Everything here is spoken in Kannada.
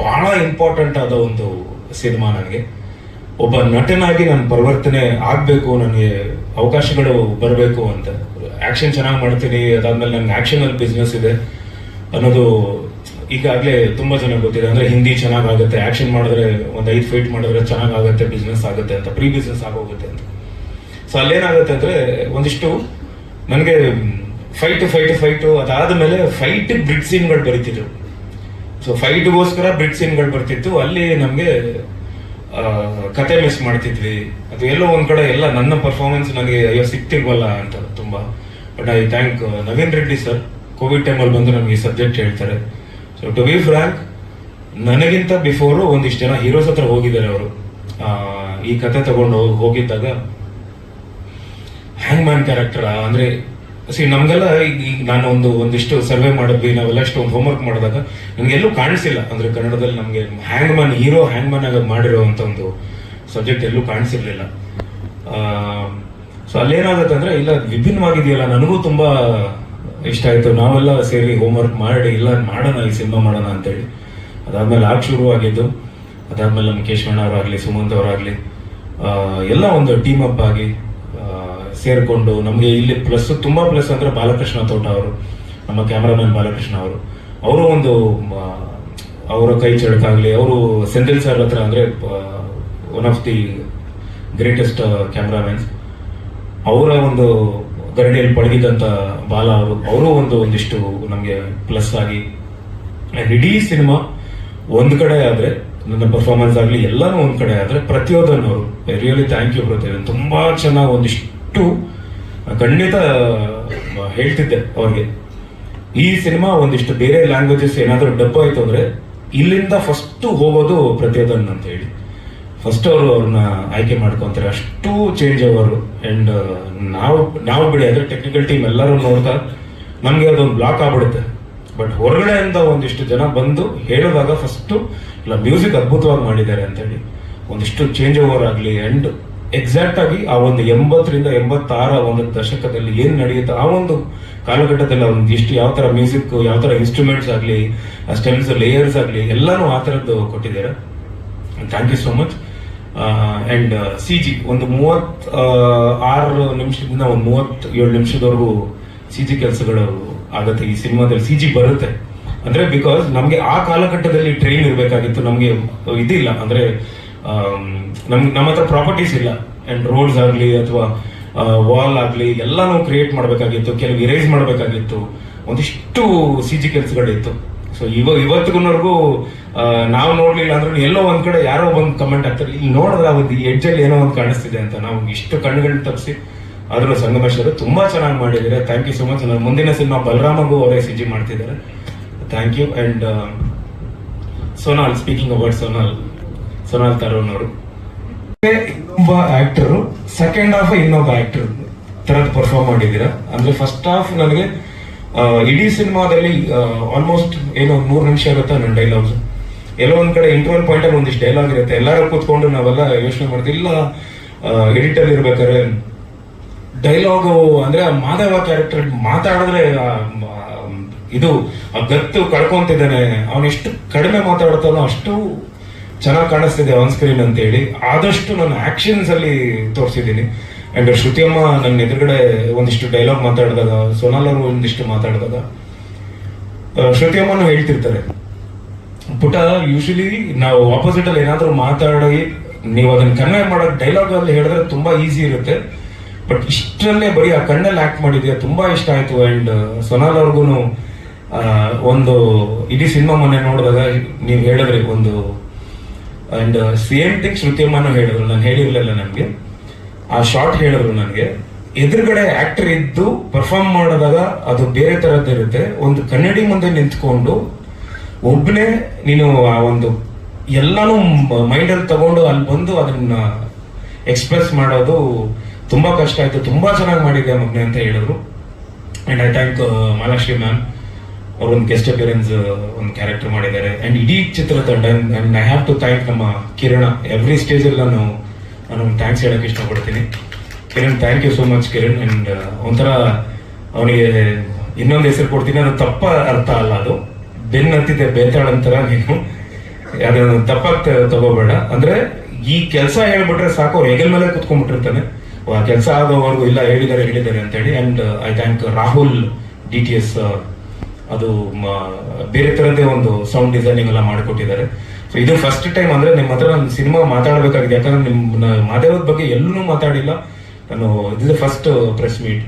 ಬಹಳ ಇಂಪಾರ್ಟೆಂಟ್ ಆದ ಒಂದು ಸಿನಿಮಾ ನನಗೆ. ಒಬ್ಬ ನಟನಾಗಿ ನಾನು ಪರಿವರ್ತನೆ ಆಗಬೇಕು, ನನಗೆ ಅವಕಾಶಗಳು ಬರಬೇಕು ಅಂತ. ಆ್ಯಕ್ಷನ್ ಚೆನ್ನಾಗಿ ಮಾಡ್ತೀನಿ, ಅದಾದಮೇಲೆ ನನ್ನ ಆ್ಯಕ್ಷನಲ್ಲಿ ಬಿಸ್ನೆಸ್ ಇದೆ ಅನ್ನೋದು ಈಗಾಗಲೇ ತುಂಬ ಜನ ಗೊತ್ತಿದೆ. ಅಂದರೆ ಹಿಂದಿ ಚೆನ್ನಾಗಾಗುತ್ತೆ ಆ್ಯಕ್ಷನ್ ಮಾಡಿದ್ರೆ ಒಂದು ಐದು ಫೈಟ್ ಮಾಡಿದ್ರೆ ಚೆನ್ನಾಗಾಗುತ್ತೆ ಬಿಸ್ನೆಸ್ ಆಗುತ್ತೆ ಅಂತ ಪ್ರೀ ಬಿಸ್ನೆಸ್ ಆಗೋಗುತ್ತೆ ಅಂತ. ಸೊ ಅಲ್ಲೇನಾಗುತ್ತೆ ಅಂದರೆ ಒಂದಿಷ್ಟು ನನಗೆ ಫೈಟ್ ಫೈಟ್ ಫೈಟು ಅದಾದ ಮೇಲೆ ಫೈಟ್ ಬ್ರಿಡ್ ಸೀನ್ಗಳು ಬರೀತಿದ್ರು. ಸೊ ಫೈಟ್ಗೋಸ್ಕರ ಬ್ರಿಡ್ ಸೀನ್ಗಳು ಬರ್ತಿತ್ತು. ಅಲ್ಲಿ ನಮಗೆ ಕತೆ ಮಿಸ್ ಮಾಡ್ತಿದ್ವಿ. ಅದು ಎಲ್ಲೋ ಒಂದು ಕಡೆ ಎಲ್ಲ ನನ್ನ ಪರ್ಫಾರ್ಮೆನ್ಸ್ ನನಗೆ ಅಯ್ಯೋ ಸಿಕ್ತಿಲ್ವಲ್ಲ ಅಂತ ತುಂಬಾ. But I thank Naveen Reddy sir covid ಟೈಮಲ್ಲಿ ಬಂದು ನಮಗೆ ಈ ಸಬ್ಜೆಕ್ಟ್ ಹೇಳ್ತಾರೆ. ಸೊ ಟು ಬಿ ಫ್ರಾಂಕ್ ನನಗಿಂತ ಬಿಫೋರು ಒಂದಿಷ್ಟು ಜನ ಹೀರೋಸ್ ಹತ್ರ ಹೋಗಿದ್ದಾರೆ ಅವರು. ಈ ಕತೆ ತಗೊಂಡು ಹೋಗಿದ್ದಾಗ ಹ್ಯಾಂಗ್ ಮ್ಯಾನ್ ಕ್ಯಾರೆಕ್ಟರ್ ಅಂದ್ರೆ ಸಿ ನಮಗೆಲ್ಲ ಈಗ ಈಗ ನಾನು ಒಂದು ಒಂದಿಷ್ಟು ಸರ್ವೆ ಮಾಡಿದ್ವಿ, ನಾವೆಲ್ಲ ಅಷ್ಟು ಒಂದು ಹೋಮ್ವರ್ಕ್ ಮಾಡಿದಾಗ ನಿಮ್ಗೆ ಎಲ್ಲೂ ಕಾಣಿಸಿಲ್ಲ. ಅಂದ್ರೆ ಕನ್ನಡದಲ್ಲಿ ನಮಗೆ hangman hero hangman ಆಗಿ ಮಾಡಿರೋ ಅಂತ ಒಂದು ಸಬ್ಜೆಕ್ಟ್ ಎಲ್ಲೂ ಕಾಣಿಸಿರ್ಲಿಲ್ಲ. ಸೊ ಅಲ್ಲೇನಾಗುತ್ತೆ ಅಂದ್ರೆ, ಇಲ್ಲ, ವಿಭಿನ್ನವಾಗಿದೆಯಲ್ಲ, ನನಗೂ ತುಂಬಾ ಇಷ್ಟ ಆಯ್ತು. ನಾವೆಲ್ಲ ಸೇರಿ ಹೋಮ್ವರ್ಕ್ ಮಾಡಿ, ಇಲ್ಲ, ಮಾಡೋಣ, ಈ ಸಿನಿಮಾ ಮಾಡೋಣ ಅಂತೇಳಿ. ಅದಾದಮೇಲೆ ಆಗ ಶುರುವಾಗಿದ್ದು. ಅದಾದಮೇಲೆ ನಮ್ಮ ಕೇಶವಣ್ಣ ಅವರಾಗ್ಲಿ, ಸುಮಂತ್ ಅವರಾಗ್ಲಿ ಎಲ್ಲ ಒಂದು ಟೀಮ್ ಅಪ್ ಆಗಿ ಸೇರ್ಕೊಂಡು ನಮಗೆ ಇಲ್ಲಿ ಪ್ಲಸ್ ತುಂಬಾ ಪ್ಲಸ್ ಅಂದ್ರೆ ಬಾಲಕೃಷ್ಣ ತೋಟ ಅವರು, ನಮ್ಮ ಕ್ಯಾಮ್ರಾಮನ್ ಬಾಲಕೃಷ್ಣ ಅವರು. ಅವರು ಒಂದು ಅವರ ಕೈ ಚಳಕಾಗ್ಲಿ, ಅವರು ಸೆಂಥಿಲ್ ಸರ್ ಹತ್ರ ಅಂದ್ರೆ one of the greatest cameramans ಅವರ ಒಂದು ಗರಡಿಯಲ್ಲಿ ಪಳಗಿದಂತ ಬಾಲ ಅವರು ಅವರು ಒಂದು ಒಂದಿಷ್ಟು ನಮಗೆ ಪ್ಲಸ್ ಆಗಿ ಆ್ಯಂಡ್ ಇಡೀ ಸಿನಿಮಾ ಒಂದು ಕಡೆ ಆದ್ರೆ, ನನ್ನ ಪರ್ಫಾರ್ಮೆನ್ಸ್ ಆಗಲಿ ಎಲ್ಲಾನು ಒಂದು ಕಡೆ ಆದ್ರೆ ಪ್ರತಿಯೊಂದನ್ನು ಅವರು ರಿಯಲಿ ಥ್ಯಾಂಕ್ ಯು ಪ್ರತಿಯೊಂದು ತುಂಬಾ ಚೆನ್ನಾಗಿ ಒಂದಿಷ್ಟು ಖಂಡಿತ ಹೇಳ್ತಿದ್ದೆ ಅವ್ರಿಗೆ. ಈ ಸಿನಿಮಾ ಒಂದಿಷ್ಟು ಬೇರೆ ಲ್ಯಾಂಗ್ವೇಜಸ್ ಏನಾದರೂ ಡಬ್ ಆಯ್ತು ಅಂದ್ರೆ ಇಲ್ಲಿಂದ ಫಸ್ಟ್ ಹೋಗೋದು ಪ್ರತಿಯೊಂದನ್ ಅಂತ ಹೇಳಿ. ಫಸ್ಟ್ ಅವರು ಅವ್ರನ್ನ ಆಯ್ಕೆ ಮಾಡ್ಕೊತಾರೆ. ಅಷ್ಟು ಚೇಂಜ್ ಅವರು. ಅಂಡ್ ನಾವು ನಾವು ಬಿಡಿ, ಅಂದ್ರೆ ಟೆಕ್ನಿಕಲ್ ಟೀಮ್ ಎಲ್ಲರೂ ನೋಡ್ತಾ ನಮಗೆ ಅದೊಂದು ಬ್ಲಾಕ್ ಆಗ್ಬಿಡುತ್ತೆ. ಬಟ್ ಹೊರಗಡೆಯಿಂದ ಒಂದಿಷ್ಟು ಜನ ಬಂದು ಹೇಳಿದಾಗ ಫಸ್ಟ್ ಇಲ್ಲ ಮ್ಯೂಸಿಕ್ ಅದ್ಭುತವಾಗಿ ಮಾಡಿದ್ದಾರೆ ಅಂತ ಹೇಳಿ. ಒಂದಿಷ್ಟು ಚೇಂಜ್ ಓವರ್ ಆಗಲಿ ಅಂಡ್ ಎಕ್ಸಾಕ್ಟ್ ಆಗಿ ಆ ಒಂದು ಎಂಬತ್ತರಿಂದ ಎಂಬತ್ತಾರ ಒಂದು ದಶಕದಲ್ಲಿ ಏನು ನಡೆಯುತ್ತೆ ಆ ಒಂದು ಕಾಲಘಟ್ಟದಲ್ಲಿ ಒಂದು ಎಷ್ಟು ಯಾವ ಥರ ಮ್ಯೂಸಿಕ್ ಯಾವ ಥರ ಇನ್ಸ್ಟ್ರೂಮೆಂಟ್ಸ್ ಆಗಲಿ ಸ್ಟೆಮ್ಸ್ ಲೇಯರ್ಸ್ ಆಗಲಿ, ಎಲ್ಲಾನು ಆ ಥರದ್ದು ಕೊಟ್ಟಿದ್ದಾರೆ. Thank you so much and C G ಒಂದು ಮೂವತ್ ಆರು ನಿಮಿಷದಿಂದ ಒಂದು ಮೂವತ್ ಏಳು ನಿಮಿಷದವರೆಗೂ ಸಿ ಜಿ ಕೆಲಸಗಳು ಆಗುತ್ತೆ. ಈ ಸಿನಿಮಾದಲ್ಲಿ ಸಿ ಜಿ ಬರುತ್ತೆ. ಅಂದ್ರೆ ಬಿಕಾಸ್ ನಮಗೆ ಆ ಕಾಲಘಟ್ಟದಲ್ಲಿ ಟ್ರೈನ್ ಇರಬೇಕಾಗಿತ್ತು. ನಮಗೆ ಇದಿಲ್ಲ. ಅಂದ್ರೆ ಆಮ್, ನಮ್ ನಮ್ಮ ಹತ್ರ ಪ್ರಾಪರ್ಟೀಸ್ ಇಲ್ಲ. ಅಂಡ್ ರೋಡ್ಸ್ ಆಗಲಿ ಅಥವಾ ವಾಲ್ ಆಗಲಿ ನಾವು ಕ್ರಿಯೇಟ್ ಮಾಡಬೇಕಾಗಿತ್ತು ಕೆಲವು ಇರೇಸ್ ಮಾಡಬೇಕಾಗಿತ್ತು. ಒಂದಿಷ್ಟು ಸಿ ಜಿ ಕೆಲಸಗಳಿತ್ತು. ಸೊ ಇವ ಇವತ್ತಿಗೂ ನಾವು ನೋಡ್ಲಿಲ್ಲ ಅಂದ್ರೆ ಎಲ್ಲೋ ಒಂದ್ ಕಡೆ ಯಾರೋ ಒಂದು ಕಮೆಂಟ್ ಆಗ್ತಾರೆ ಇಲ್ಲಿ ನೋಡಿದ್ರೆ ಎಡ್ಜ್ ಅಲ್ಲಿ ಏನೋ ಒಂದು ಕಾಣಿಸ್ತಿದೆ ಅಂತ. ನಾವು ಇಷ್ಟು ಕಣ್ಣುಗಳನ್ನ ತಪ್ಪಿಸಿ ಆದ್ರೂ ಸಂಗಮೇಶ್ವರು ತುಂಬಾ ಚೆನ್ನಾಗಿ ಮಾಡಿದ್ದಾರೆ. ಥ್ಯಾಂಕ್ ಯು ಸೊ ಮಚ್ ನನ್ನ ಮುಂದಿನ ಸಿನಿಮಾ ಬಲರಾಮಗೂ ಅವರೇ ಸಿ ಜಿ ಮಾಡ್ತಿದ್ದಾರೆ thank you and Sonal speaking about Sonal Sonal ತರೋನ್ ಅವರು ಇನ್ನೊಬ್ಬ ಆಕ್ಟರ್ ಸೆಕೆಂಡ್ ಹಾಫ್ ಇನ್ನೊಬ್ಬ ಆಕ್ಟರ್ ತರದ್ ಪರ್ಫಾರ್ಮ್ ಮಾಡಿದ್ದೀರಾ? ಅಂದ್ರೆ ಫಸ್ಟ್ ಹಾಫ್ ನನಗೆ ಇಡೀ ಸಿನಿಮಾದಲ್ಲಿ ಆಲ್ಮೋಸ್ಟ್ ಏನೋ ಮೂರ್ ನಿಮಿಷ ಇರುತ್ತೆ ನನ್ನ ಡೈಲಾಗ್ಸ್ ಎಲ್ಲೋ ಒಂದ್ ಕಡೆ ಇಂಟರ್ವಲ್ ಪಾಯಿಂಟ್ ಅಲ್ಲಿ ಒಂದಿಷ್ಟು ಡೈಲಾಗ್ ಇರುತ್ತೆ. ಎಲ್ಲರೂ ಕೂತ್ಕೊಂಡು ನಾವೆಲ್ಲ ಯೋಚನೆ ಮಾಡ್ತೀವಿ, ಇಲ್ಲ ಎಡಿಟರ್ ಇರ್ಬೇಕಾದ್ರೆ ಡೈಲಾಗು ಅಂದ್ರೆ ಆ ಮಾಧವ ಕ್ಯಾರೆಕ್ಟರ್ ಮಾತಾಡಿದ್ರೆ ಇದು, ಆ ಗತ್ತು ಕಳ್ಕೊಂತಿದ್ದಾನೆ. ಅವನು ಎಷ್ಟು ಕಡಿಮೆ ಮಾತಾಡ್ತಾನೋ ಅಷ್ಟು ಚೆನ್ನಾಗಿ ಕಾಣಿಸ್ತಿದೆ ಆನ್ ಸ್ಕ್ರೀನ್ ಅಂತ ಹೇಳಿ ಆದಷ್ಟು ನಾನು ಆಕ್ಷನ್ಸ್ ಅಲ್ಲಿ ತೋರಿಸಿದ್ದೀನಿ. ಅಂಡ್ ಶ್ರುತಿಯಮ್ಮ ನನ್ನ ಎದುರುಗಡೆ ಒಂದಿಷ್ಟು ಡೈಲಾಗ್ ಮಾತಾಡಿದಾಗ, ಸೋನಾಲ್ ಅವರು ಒಂದಿಷ್ಟು ಮಾತಾಡಿದಾಗ ಶ್ರುತಿಯಮ್ಮನು ಹೇಳ್ತಿರ್ತಾರೆ. ಪುಟ ಯೂಶಲಿ ನಾವು ಆಪೋಸಿಟ್ ಅಲ್ಲಿ ಏನಾದ್ರೂ ಮಾತಾಡಿ, ನೀವು ಅದನ್ನ ಕನ್ವೆ ಮಾಡೋ ಡೈಲಾಗ್ ಅಲ್ಲಿ ಹೇಳಿದ್ರೆ ತುಂಬಾ ಈಸಿ ಇರುತ್ತೆ. ಬಟ್ ಇಷ್ಟರಲ್ಲೇ ಬರೀ ಆ ಕಣ್ಣಲ್ಲಿ ಆಕ್ಟ್ ಮಾಡಿದ್ಯಾ ತುಂಬಾ ಇಷ್ಟ ಆಯ್ತು. ಅಂಡ್ ಸೊನಾಲ್ ಅವ್ರಿಗೂ ಒಂದು ಇಡೀ ಸಿನಿಮಾ ಮೊನ್ನೆ ನೋಡಿದಾಗ ನೀವು ಹೇಳಿದ್ರಿ, ಒಂದು ಅಂಡ್ ಸೇಮ್ ಶೃತ್ಯಮಾನ ಶ್ರುತಿಯಮ್ಮನೂ ಹೇಳಿದ್ರು, ನಾನು ಹೇಳಿರ್ಲಿಲ್ಲ ನನಗೆ. ಆ ಶಾರ್ಟ್ ಹೇಳಿದ್ರು ನನಗೆ. ಎದುರುಗಡೆ ಆಕ್ಟರ್ ಇದ್ದು ಪರ್ಫಾರ್ಮ್ ಮಾಡಿದಾಗ ಅದು ಬೇರೆ ತರದ್ದಿರುತ್ತೆ ಒಂದು ಕನ್ನಡಿ ಮುಂದೆ ನಿಂತ್ಕೊಂಡು ಒಬ್ಬನೇ ನೀನು ಆ ಒಂದು ಎಲ್ಲಾನು ಮೈಂಡಲ್ಲಿ ತಗೊಂಡು ಅಲ್ಲಿ ಬಂದು ಅದನ್ನ ಎಕ್ಸ್ಪ್ರೆಸ್ ಮಾಡೋದು ತುಂಬಾ ಕಷ್ಟ ಆಯ್ತು. ತುಂಬಾ ಚೆನ್ನಾಗಿ ಮಾಡಿದ್ದೆ ಮಗ್ನೆ ಅಂತ ಹೇಳಿದ್ರು. And I thank Malashri ma'am ಅವ್ರ ಒಂದು ಗೆಸ್ಟ್ ಅಪಿಯರೆನ್ಸ್ ಒಂದು ಕ್ಯಾರೆಕ್ಟರ್ ಮಾಡಿದ್ದಾರೆ. ಅಂಡ್ ಇಡೀ ಚಿತ್ರತಂಡ and I have to thank ನಮ್ಮ ಕಿರಣ. ಎವ್ರಿ ಸ್ಟೇಜ್ ಅಲ್ಲಿ ನಾನು ನಾನು ಥ್ಯಾಂಕ್ಸ್ ಹೇಳಕ್ಕೆ ಇಷ್ಟಪಡ್ತೀನಿ. Kiran thank you so much Kiran. And ಒಂಥರ ಅವನಿಗೆ ಇನ್ನೊಂದು ಹೆಸರು ಕೊಡ್ತೀನಿ ಅದು ತಪ್ಪ ಅರ್ಥ ಅಲ್ಲ ಅದು. ಬೆನ್ ಹತ್ತಿದೆ ಬೇತಾಳ್ ಅಂತರ ನೀನು. ಅದನ್ನ ತಪ್ಪಾಗಿ ತಗೋಬೇಡ. ಅಂದ್ರೆ ಈ ಕೆಲಸ ಹೇಳ್ಬಿಟ್ರೆ ಸಾಕು, ಅವ್ರು ಹೆಗಲ್ ಮೇಲೆ ಕುತ್ಕೊಂಡ್ಬಿಟ್ಟಿರ್ತಾನೆ. ಕೆಲಸ ಆಗೋವರೆಗೂ ಇಲ್ಲ, ಹೇಳಿದ್ದಾರೆ ಹೇಳಿದ್ದಾರೆ ಅಂತೇಳಿ. And I thank Rahul D T S ಅದು ಬೇರೆ ತರದೇ ಒಂದು ಸೌಂಡ್ ಡಿಸೈನಿಂಗ್ ಎಲ್ಲ ಮಾಡಿಕೊಟ್ಟಿದ್ದಾರೆ. ಸೊ ಇದು ಫಸ್ಟ್ ಟೈಮ್ ಅಂದ್ರೆ ನಿಮ್ಮ ಹತ್ರ ನಾನು ಸಿನಿಮಾ ಮಾತಾಡಬೇಕಾಗಿದೆ. ಯಾಕಂದ್ರೆ ನಿಮ್ಮ ಮಾದೇವದ ಬಗ್ಗೆ ಎಲ್ಲೂ ಮಾತಾಡಿಲ್ಲ. ನಾನು, ಇದು ಫಸ್ಟ್ ಪ್ರೆಸ್ ಮೀಟ್